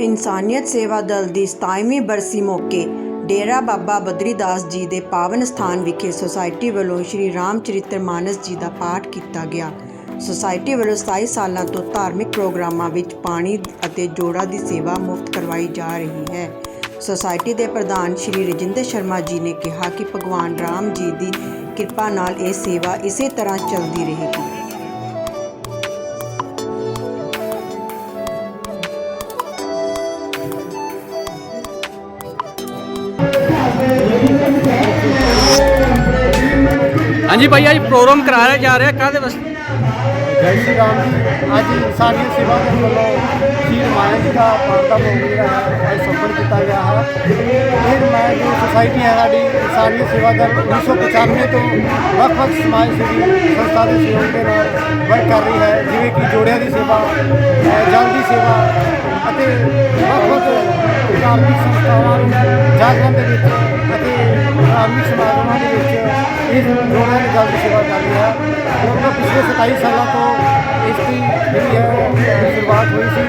ਇਨਸਾਨੀਅਤ ਸੇਵਾ ਦਲ ਦੀ 27ਵੀਂ ਬਰਸੀ ਮੌਕੇ ਡੇਰਾ ਬਾਬਾ ਬਦਰੀਦਾਸ ਜੀ ਦੇ ਪਾਵਨ ਸਥਾਨ ਵਿਖੇ ਸੁਸਾਇਟੀ ਵੱਲੋਂ ਸ਼੍ਰੀ ਰਾਮ ਚਰਿਤ੍ਰ ਮਾਨਸ ਜੀ ਦਾ ਪਾਠ ਕੀਤਾ ਗਿਆ। ਸੁਸਾਇਟੀ ਵੱਲੋਂ 27 ਸਾਲਾਂ ਤੋਂ ਧਾਰਮਿਕ ਪ੍ਰੋਗਰਾਮਾਂ ਵਿੱਚ ਪਾਣੀ ਅਤੇ ਜੋੜਾ ਦੀ ਸੇਵਾ ਮੁਫਤ ਕਰਵਾਈ ਜਾ ਰਹੀ ਹੈ। ਸੁਸਾਇਟੀ ਦੇ ਪ੍ਰਧਾਨ ਸ਼੍ਰੀ ਰਜਿੰਦਰ ਸ਼ਰਮਾ ਜੀ ਨੇ ਕਿਹਾ ਕਿ ਭਗਵਾਨ ਰਾਮ ਜੀ ਦੀ ਕਿਰਪਾ ਨਾਲ ਇਹ ਸੇਵਾ ਇਸੇ ਤਰ੍ਹਾਂ ਚੱਲਦੀ ਰਹੇਗੀ। ਹਾਂਜੀ ਭਾਈ ਅੱਜ ਪ੍ਰੋਗਰਾਮ ਕਰਾਇਆ ਜਾ ਰਿਹਾ ਕਾਹਦੇ ਵਾਸਤੇ? ਜੈ ਸ਼੍ਰੀ ਰਾਮ ਜੀ। ਅੱਜ ਇਨਸਾਨੀਅਤ ਸੇਵਾ ਦੇ ਵੱਲੋਂ ਸ਼੍ਰੀ ਰਮਾਇਣ ਜੀ ਦਾ ਪਾਠ ਦਾ ਭੋਗ ਜਿਹੜਾ ਹੈ ਅੱਜ ਸੰਪन्न ਕੀਤਾ ਗਿਆ ਹੈ। ਇਹ ਰਮਾਇਣ ਜੋ ਸੁਸਾਇਟੀ ਹੈ ਸਾਡੀ ਇਨਸਾਨੀਅਤ ਸੇਵਾ ਦਲ 1995 ਤੋਂ ਵੱਖ-ਵੱਖ ਸਮਾਜ ਸੇਵੀ ਸੰਸਥਾ ਦੇ ਸਹਿਯੋਗ ਦੇ ਨਾਲ ਵਰਕ ਕਰ ਰਹੀ ਹੈ, ਜਿਵੇਂ ਕਿ ਜੋੜਿਆਂ ਦੀ ਸੇਵਾ ਜਲ ਦੀ ਸੇਵਾ ਅਤੇ ਵੱਖ-ਵੱਖ ਧਾਰਮਿਕ ਸੰਸਥਾਵਾਂ ਨੂੰ ਜਾਗਰਣ ਦੇ ਵਿੱਚ ਅਤੇ ਧਾਰਮਿਕ ਸਮਾਗਮਾਂ ਦੇ ਵਿੱਚ ਇਸ ਜੋੜਿਆਂ ਦੀ ਦੀ ਸੇਵਾ ਕਰ ਰਿਹਾ ਉਹਨਾਂ ਪਿਛਲੇ 27 ਸਾਲਾਂ ਤੋਂ ਇਸ ਦੀ ਜਿਹੜੀ ਹੈ ਸ਼ੁਰੂਆਤ ਹੋਈ ਸੀ।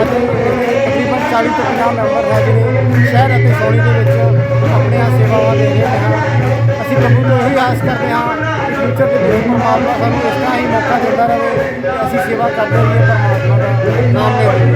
ਅੱਜ ਤਕਰੀਬਨ 40 ਤੋਂ 50 ਮੈਂਬਰ ਹੈ ਜਿਹੜੇ ਸ਼ਹਿਰ ਅਤੇ ਸੌੜੀ ਦੇ ਵਿੱਚ ਆਪਣੀਆਂ ਸੇਵਾਵਾਂ ਦੇ ਰਹੇ ਹਨ। ਅਸੀਂ ਪ੍ਰਭੂ ਤੋਂ ਇਹੀ ਆਸ ਕਰਦੇ ਹਾਂ ਕਿ ਫਿਊਚਰ ਦੇ ਵਿੱਚ ਪਰਮਾਤਮਾ ਸਾਨੂੰ ਇਸ ਤਰ੍ਹਾਂ ਹੀ ਮੌਕਾ ਦਿੰਦਾ ਰਹੇ ਅਸੀਂ ਸੇਵਾ ਕਰਦੇ ਰਹੀਏ, ਪਰਮਾਤਮਾ ਦਾ ਨਾਮ ਲੈ